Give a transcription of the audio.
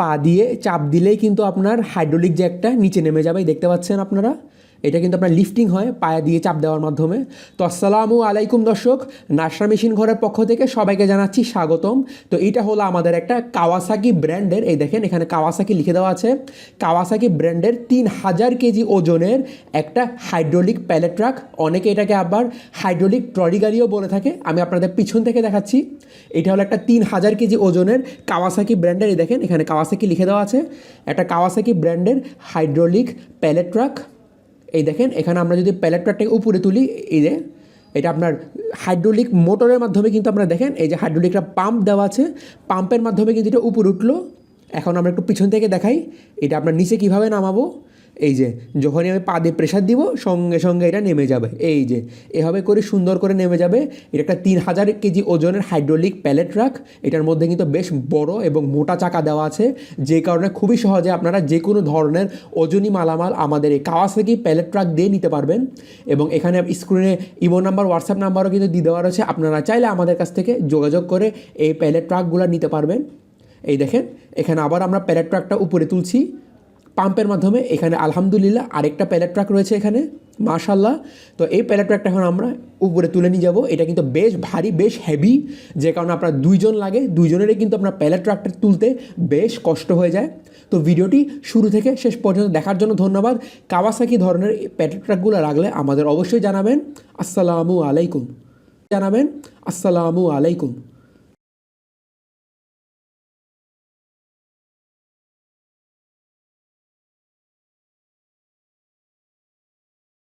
পা দিয়ে চাপ দিলেই কিন্তু আপনার হাইড্রোলিক জ্যাকটা নিচে নেমে যাবে। দেখতে পাচ্ছেন আপনারা? এটা কিন্তু আপনার লিফটিং হয়, পায়ে দিয়ে চাপ দেওয়ার মাধ্যমে। তো আসসালামু আলাইকুম দর্শক, নাসরা মেশিন ঘরের পক্ষ থেকে সবাইকে জানাচ্ছি স্বাগতম। তো এটা হলো আমাদের একটা কাওয়াসাকি ব্র্যান্ডের, এই দেখেন এখানে কাওয়াসাকি লিখে দেওয়া আছে। কাওয়াসাকি ব্র্যান্ডের তিন হাজার কেজি ওজনের একটা হাইড্রোলিক প্যালেট ট্রাক অনেকে এটাকে আবার হাইড্রোলিক ট্রলি গাড়িও বলে থাকে। আমি আপনাদের পিছন থেকে দেখাচ্ছি। এটা হলো একটা তিন হাজার কেজি ওজনের কাওয়াসাকি ব্র্যান্ডের, এই দেখেন এখানে কাওয়াসাকি লিখে দেওয়া আছে। একটা কাওয়াসাকি ব্র্যান্ডের হাইড্রোলিক প্যালেট ট্রাক এই দেখেন, এখানে আমরা যদি প্যালেটটাকে উপরে তুলি, এই যে, এটা আপনার হাইড্রোলিক মোটরের মাধ্যমে কিন্তু আপনারা দেখেন, এই যে হাইড্রোলিকটা পাম্প দেওয়া আছে পাম্পের মাধ্যমে কিন্তু এটা উপরে উঠল। এখন আমরা একটু পিছন থেকে দেখাই, এটা আপনার নিচে কীভাবে নামাবো? এই যে, যখনই আমি পা দিয়ে প্রেশার দিব, সঙ্গে সঙ্গে এটা নেমে যাবে। এই যে, এভাবে করে সুন্দর করে নেমে যাবে। এটা একটা তিন হাজার কেজি ওজনের হাইড্রোলিক প্যালেট ট্রাক এটার মধ্যে কিন্তু বেশ বড় এবং মোটা চাকা দেওয়া আছে। যে কারণে খুবই সহজে আপনারা যে কোনো ধরনের ওজনই মালামাল আমাদের এই কাওয়াসাকি প্যালেট ট্রাক দিয়ে নিতে পারবেন। এবং এখানে স্ক্রিনে ইমো নাম্বার, হোয়াটসঅ্যাপ নাম্বারও কিন্তু দিয়ে দেওয়া রয়েছে। আপনারা চাইলে আমাদের কাছ থেকে যোগাযোগ করে এই প্যালেট ট্রাকগুলো নিতে পারবেন। এই দেখেন, এখানে আবার আমরা প্যালেট ট্রাকটা উপরে তুলছি। পাম্পের মাধ্যমে এখানে আলহামদুলিল্লাহ আরেকটা প্যালেট ট্রাক রয়েছে এখানে মাশাল্লাহ তো এই প্যালেট ট্রাকটা এখন আমরা উপরে তুলে নিয়ে যাব। এটা কিন্তু বেশ ভারী, বেশ হেভি যে কারণে আপনার দুইজন লাগে। দুইজনেরই কিন্তু আপনার প্যালেট ট্রাকটা তুলতে বেশ কষ্ট হয়ে যায়। তো ভিডিওটি শুরু থেকে শেষ পর্যন্ত দেখার জন্য ধন্যবাদ। কাওয়াসাকি ধরনের প্যালেট ট্রাকগুলো রাখলে আমাদের অবশ্যই জানাবেন। আসসালামু আলাইকুম। জানাবেন, আসসালামু আলাইকুম।